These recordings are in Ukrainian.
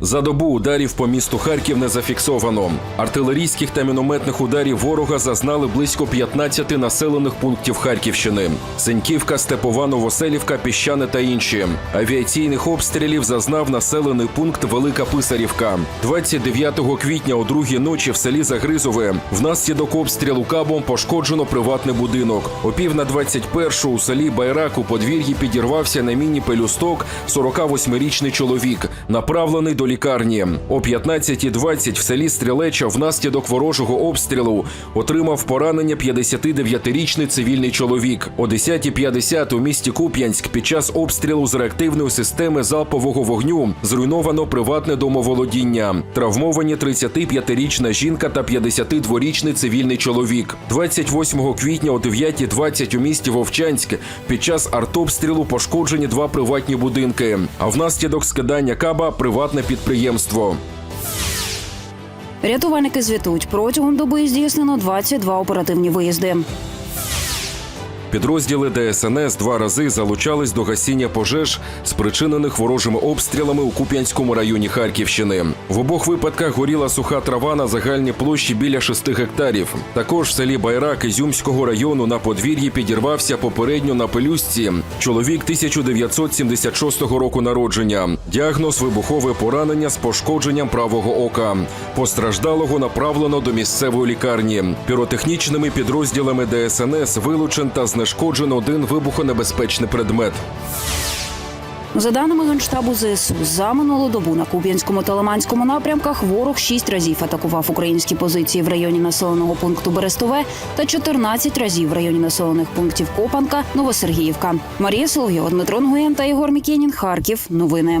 За добу ударів по місту Харків не зафіксовано. Артилерійських та мінометних ударів ворога зазнали близько 15 населених пунктів Харківщини: Сеньківка, Степова, Новоселівка, Піщане та інші. Авіаційних обстрілів зазнав населений пункт Велика Писарівка. 29 квітня о другій ночі в селі Загризове внаслідок обстрілу кабом пошкоджено приватний будинок. О пів на 21 у селі Байрак у подвір'ї підірвався на міні пелюсток 48-річний чоловік, направлений до лікарні. О 15.20 в селі Стрілеча внаслідок ворожого обстрілу отримав поранення 59-річний цивільний чоловік. О 10.50 у місті Куп'янськ під час обстрілу з реактивної системи залпового вогню зруйновано приватне домоволодіння. Травмовані 35-річна жінка та 52-річний цивільний чоловік. 28 квітня о 9.20 у місті Вовчанськ під час артобстрілу пошкоджені два приватні будинки. А внаслідок скидання каба приватне підприємство. Рятувальники звітують протягом доби здійснено 22 оперативні виїзди. Підрозділи ДСНС два рази залучались до гасіння пожеж, спричинених ворожими обстрілами у Куп'янському районі Харківщини. В обох випадках горіла суха трава на загальній площі біля 6 гектарів. Також в селі Байрак Ізюмського району на подвір'ї підірвався попередньо на пелюстці. Чоловік 1976 року народження. Діагноз вибухове поранення з пошкодженням правого ока. Постраждалого направлено до місцевої лікарні. Піротехнічними підрозділами ДСНС вилучен та знешкоджено один вибухонебезпечний предмет. За даними генштабу ЗСУ, за минулу добу на Куб'янському та Лиманському напрямках ворог шість разів атакував українські позиції в районі населеного пункту Берестове та 14 разів в районі населених пунктів Копанка, Новосергіївка. Марія Соловйова, Дмитро Нгуєн та Єгор Мікенін. Харків. Новини.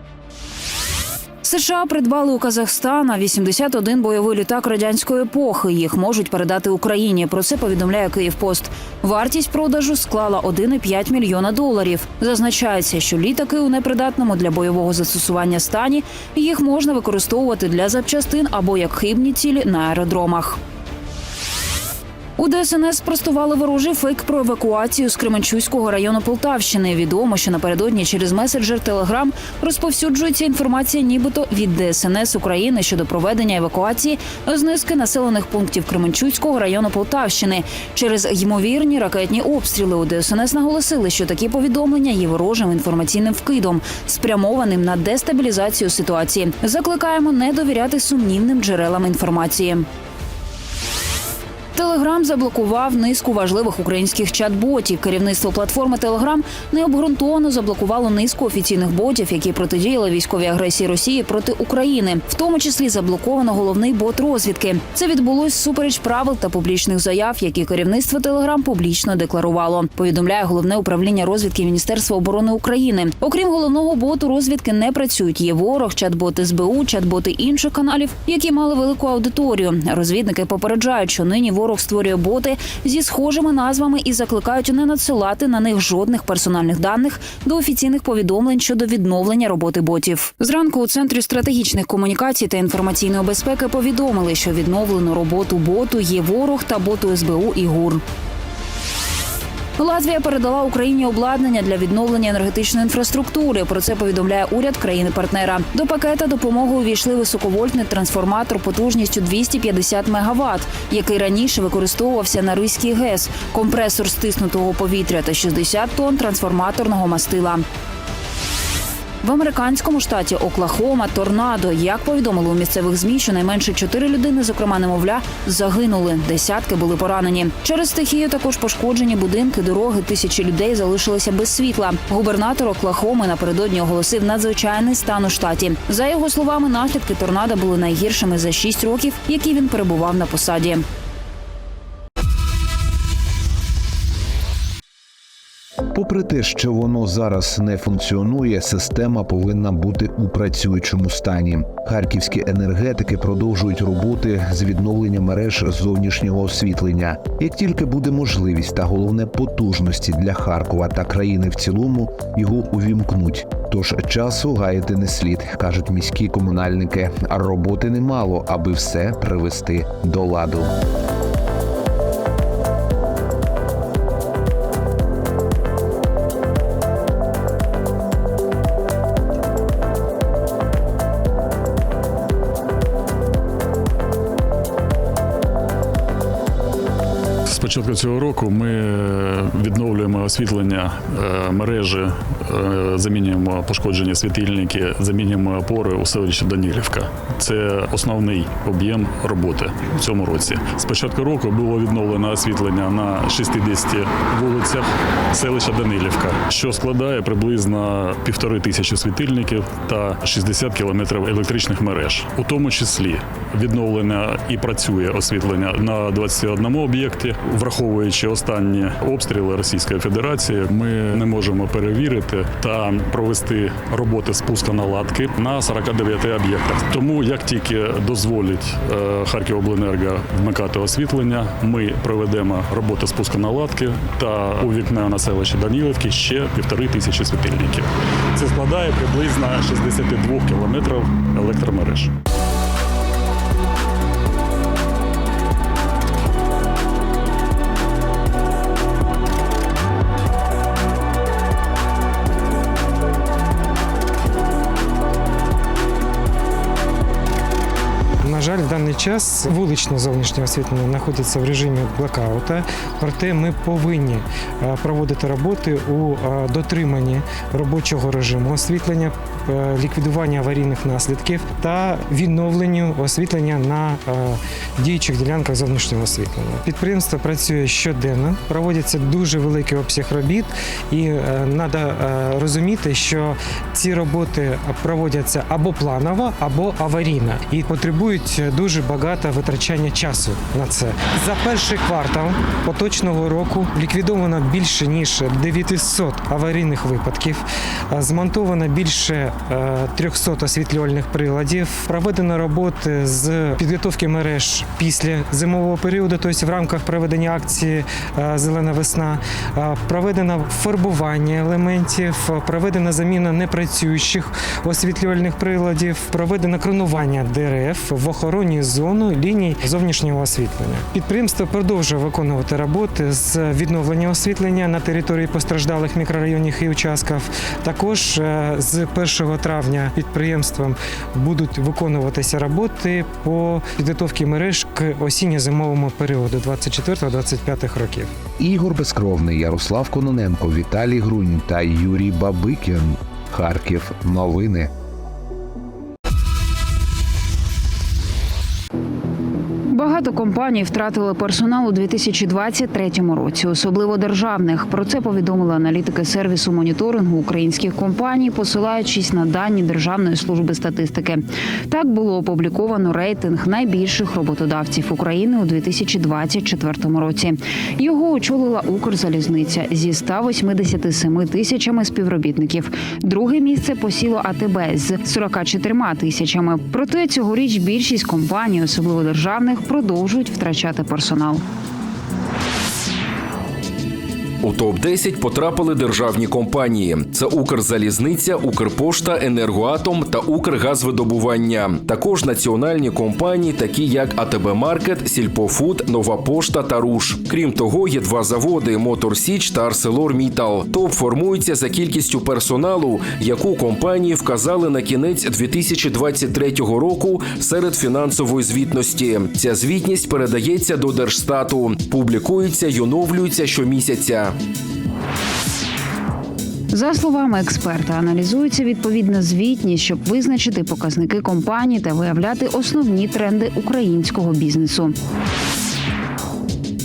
США придбали у Казахстана 81 бойовий літак радянської епохи. Їх можуть передати Україні. Про це повідомляє Київпост. Вартість продажу склала 1,5 мільйона доларів. Зазначається, що літаки у непридатному для бойового застосування стані їх можна використовувати для запчастин або як хибні цілі на аеродромах. У ДСНС спростували ворожий фейк про евакуацію з Кременчуського району Полтавщини. Відомо, що напередодні через меседжер Телеграм розповсюджується інформація, нібито від ДСНС України щодо проведення евакуації з низки населених пунктів Кременчуцького району Полтавщини. Через ймовірні ракетні обстріли у ДСНС наголосили, що такі повідомлення є ворожим інформаційним вкидом, спрямованим на дестабілізацію ситуації. Закликаємо не довіряти сумнівним джерелам інформації. Телеграм заблокував низку важливих українських чат-ботів. Керівництво платформи Телеграм необґрунтовано заблокувало низку офіційних ботів, які протидіяли військовій агресії Росії проти України, в тому числі заблоковано головний бот розвідки. Це відбулось супереч правил та публічних заяв, які керівництво Телеграм публічно декларувало. Повідомляє головне управління розвідки Міністерства оборони України. Окрім головного боту розвідки не працюють. Є ворог, чат-боти СБУ, чат-боти інших каналів, які мали велику аудиторію. Розвідники попереджають, що нині ворог створює боти зі схожими назвами і закликають не надсилати на них жодних персональних даних до офіційних повідомлень щодо відновлення роботи ботів. Зранку у центрі стратегічних комунікацій та інформаційної безпеки повідомили, що відновлено роботу боту є ворог та боту СБУ і ГУР. Латвія передала Україні обладнання для відновлення енергетичної інфраструктури. Про це повідомляє уряд країни-партнера. До пакета допомоги увійшли високовольтний трансформатор потужністю 250 МВт, який раніше використовувався на Руський ГЕС, компресор стиснутого повітря та 60 тонн трансформаторного мастила. В американському штаті Оклахома торнадо. Як повідомили у місцевих змі, щонайменше чотири людини, зокрема немовля, загинули. Десятки були поранені. Через стихію також пошкоджені будинки, дороги. Тисячі людей залишилися без світла. Губернатор Оклахоми напередодні оголосив надзвичайний стан у штаті. За його словами, наслідки торнадо були найгіршими за шість років, які він перебував на посаді. Те, що воно зараз не функціонує, система повинна бути у працюючому стані. Харківські енергетики продовжують роботи з відновлення мереж зовнішнього освітлення. Як тільки буде можливість та головне потужності для Харкова та країни в цілому, його увімкнуть. Тож часу гаяти не слід, кажуть міські комунальники. А роботи немало, аби все привести до ладу. Початку цього року ми відновлюємо освітлення е, мережі, е, замінюємо пошкоджені світильники, замінюємо опори у селищі Данілівка. Це основний об'єм роботи в цьому році. З початку року було відновлено освітлення на 60 вулицях селища Данилівка, що складає приблизно півтори тисячі світильників та 60 кілометрів електричних мереж, у тому числі відновлення і працює освітлення на 21 об'єкті. Враховуючи останні обстріли Російської Федерації, ми не можемо перевірити та провести роботи спуска наладки на 49 об'єктах. Тому як тільки дозволить е, Харківобленерго вмикати освітлення, ми проведемо роботи спуска наладки та увікнемо на селище Данілівки ще півтори тисячі світильників. Це складає приблизно 62 кілометрів електромереж. Жаль, в даний час вуличне зовнішнє освітлення знаходиться в режимі блокаута. Проте ми повинні е, проводити роботи у е, дотриманні робочого режиму освітлення, е, ліквідування аварійних наслідків та відновленню освітлення на діючих ділянках зовнішнього освітлення. Підприємство працює щоденно, проводиться дуже великий обсяг робіт, і треба розуміти, що ці роботи проводяться або планово, або аварійно і потребують дуже багато витрачання часу на це. За перший квартал поточного року ліквідовано більше ніж 900 аварійних випадків, е, змонтовано більше е, 300 освітлювальних приладів, проведено роботи з підготовки мереж після зимового періоду, тобто в рамках проведення акції е, Зелена весна, Е, проведено фарбування елементів, проведена заміна непрацюючих освітлювальних приладів, проведено кронування дерев в охороні зону ліній зовнішнього освітлення. Підприємство продовжує виконувати роботи з відновлення освітлення на території постраждалих мікрорайонів і участків. Також е, з 1 травня підприємством будуть виконуватися роботи по підготовці мереж к осінньо-зимовому періоду 24-25 років. Ігор Безкровний, Ярослав Кононенко, Віталій Грунь та Юрій Бабикін. Харків. Новини. Багато компаній втратили персонал у 2023 році, особливо державних. Про це повідомили аналітики сервісу моніторингу українських компаній, посилаючись на дані Державної служби статистики. Так було опубліковано рейтинг найбільших роботодавців України у 2024 році. Його очолила Укрзалізниця зі 187 тисячами співробітників. Друге місце посіло АТБ з 44 тисячами. Проте цьогоріч більшість компаній, особливо державних, продовжують втрачати персонал. У топ 10 потрапили державні компанії: це Укрзалізниця, Укрпошта, Енергоатом та Укргазвидобування. Також національні компанії, такі як АТБ Маркет, Сільпофуд, Нова Пошта та Руш. Крім того, є два заводи Мотор Січ та Арселор Мітал. Топ формується за кількістю персоналу, яку компанії вказали на кінець 2023 року серед фінансової звітності. Ця звітність передається до Держстату, публікується й оновлюється щомісяця. За словами експерта, аналізується відповідна звітність, щоб визначити показники компаній та виявляти основні тренди українського бізнесу.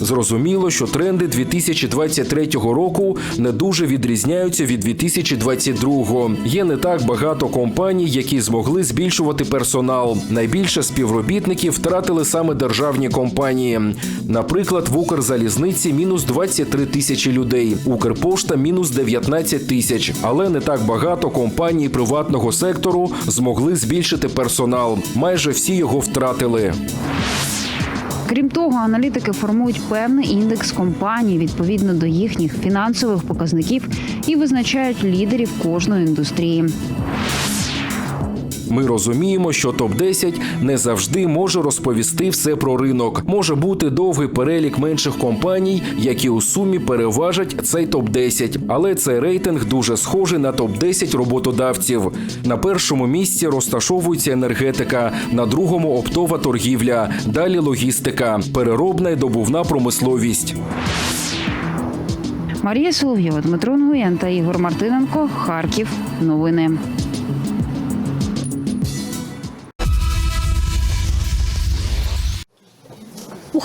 Зрозуміло, що тренди 2023 року не дуже відрізняються від 2022. Є не так багато компаній, які змогли збільшувати персонал. Найбільше співробітників втратили саме державні компанії. Наприклад, в Укрзалізниці мінус 23 тисячі людей, Укрпошта мінус 19 тисяч. Але не так багато компаній приватного сектору змогли збільшити персонал. Майже всі його втратили. Крім того, аналітики формують певний індекс компаній відповідно до їхніх фінансових показників і визначають лідерів кожної індустрії. Ми розуміємо, що топ 10 не завжди може розповісти все про ринок. Може бути довгий перелік менших компаній, які у сумі переважать цей топ 10 Але цей рейтинг дуже схожий на топ 10 роботодавців. На першому місці розташовується енергетика, на другому оптова торгівля, далі логістика, переробна і добувна промисловість. Марія Соловйова, Дмитро Нгуєн та Ігор Мартиненко. Харків. Новини.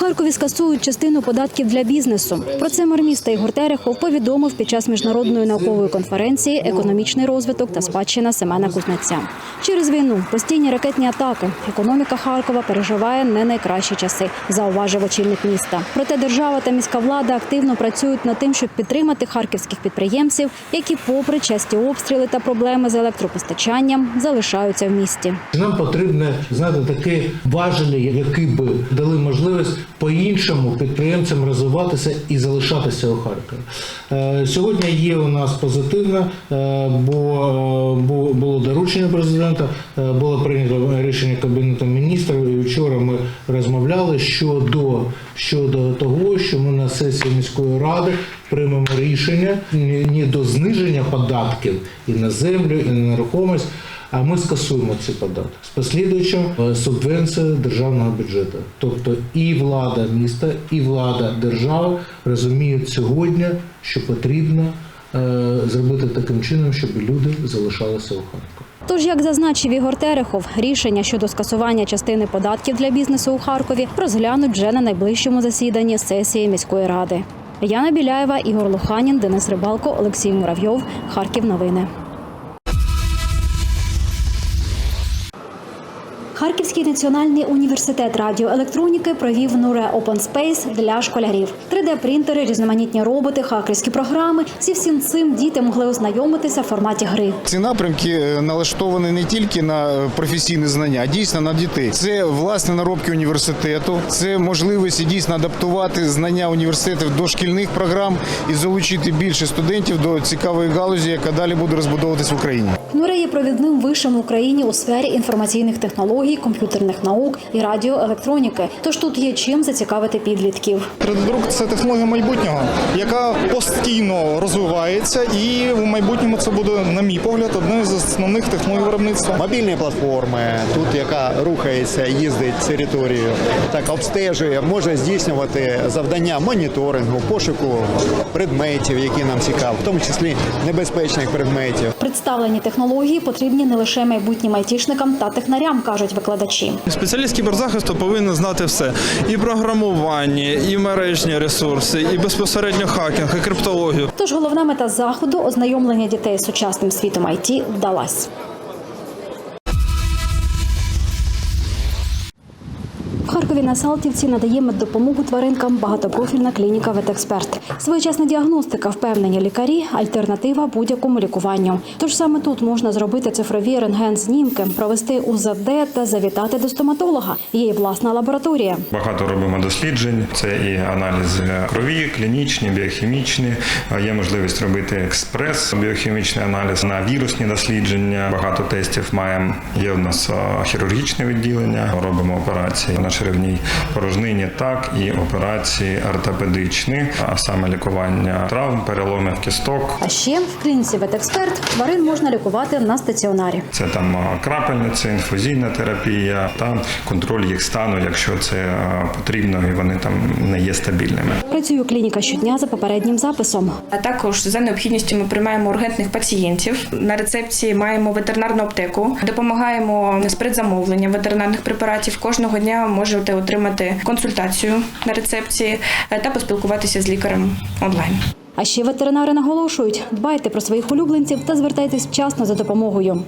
Харкові скасують частину податків для бізнесу. Про це мер міста Ігор Терехов повідомив під час міжнародної наукової конференції Економічний розвиток та спадщина Семена Кузнеця. Через війну постійні ракетні атаки. Економіка Харкова переживає не найкращі часи, зауважив очільник міста. Проте держава та міська влада активно працюють над тим, щоб підтримати харківських підприємців, які, попри часті обстріли та проблеми з електропостачанням, залишаються в місті. Нам потрібне знаєте, таке важелі, які би дали можливість по-іншому підприємцям розвиватися і залишатися у Харкові. Е, Сьогодні є у нас позитивно, е, бо е, було доручення президента, було прийнято рішення кабінету міністрів. І вчора ми розмовляли щодо, щодо того, що ми на сесії міської ради приймемо рішення не до зниження податків і на землю, і на нерухомість. А ми скасуємо ці податки з послідуючим е, субвенцією державного бюджету. Тобто і влада міста, і влада держави розуміють сьогодні, що потрібно е, зробити таким чином, щоб люди залишалися у Харкові. Тож, як зазначив Ігор Терехов, рішення щодо скасування частини податків для бізнесу у Харкові розглянуть вже на найближчому засіданні сесії міської ради. Яна Біляєва, Ігор Луханін, Денис Рибалко, Олексій Муравйов. Харків. Новини. Харківський національний університет радіоелектроніки провів Нуре Open Space для школярів. 3D-принтери, різноманітні роботи, хакерські програми. Зі всім цим діти могли ознайомитися в форматі гри. Ці напрямки е, налаштовані не тільки на е, професійне знання, а дійсно на дітей. Це власне наробки університету, це можливість дійсно адаптувати знання університетів до шкільних програм і залучити більше студентів до цікавої галузі, яка далі буде розбудовуватись в Україні. Нуре є провідним вишем в Україні у сфері інформаційних технологій, комп'ютерних наук і радіоелектроніки. Тож тут є чим зацікавити підлітків. 3D-друк – це технологія майбутнього, яка постійно розвивається, і в майбутньому це буде, на мій погляд, одною з основних технологій виробництва. Мобільні платформи, тут яка рухається, їздить територією, так обстежує, може здійснювати завдання моніторингу, пошуку предметів, які нам цікаві, в тому числі небезпечних предметів. Представлені технології потрібні не лише майбутнім айтішникам та технарям, кажуть викладачі. Спеціаліст кіберзахисту повинен знати все: і програмування, і мережні ресурси, і безпосередньо хакінг, і криптологію. Тож головна мета заходу ознайомлення дітей з сучасним світом IT вдалась. Харкові на Салтівці надає меддопомогу тваринкам багатопрофільна клініка «Ветексперт». Своєчасна діагностика, впевнені лікарі, альтернатива будь-якому лікуванню. Тож саме тут можна зробити цифрові рентген-знімки, провести УЗД та завітати до стоматолога. Є й власна лабораторія. Багато робимо досліджень. Це і аналізи крові, клінічні, біохімічні. Є можливість робити експрес біохімічний аналіз на вірусні дослідження. Багато тестів маємо. Є в нас хірургічне відділення. Робимо операції на черевній порожнині, так і операції ортопедичні, а саме лікування травм, переломів кісток. А ще в клініці «Ветексперт» тварин можна лікувати на стаціонарі. Це там крапельниця, інфузійна терапія та контроль їх стану, якщо це потрібно і вони там не є стабільними. Працює клініка щодня за попереднім записом. А також за необхідністю ми приймаємо ургентних пацієнтів. На рецепції маємо ветеринарну аптеку, допомагаємо з предзамовленням ветеринарних препаратів. Кожного дня може можете отримати консультацію на рецепції е, та поспілкуватися з лікарем онлайн. А ще ветеринари наголошують: дбайте про своїх улюбленців та звертайтесь вчасно за допомогою.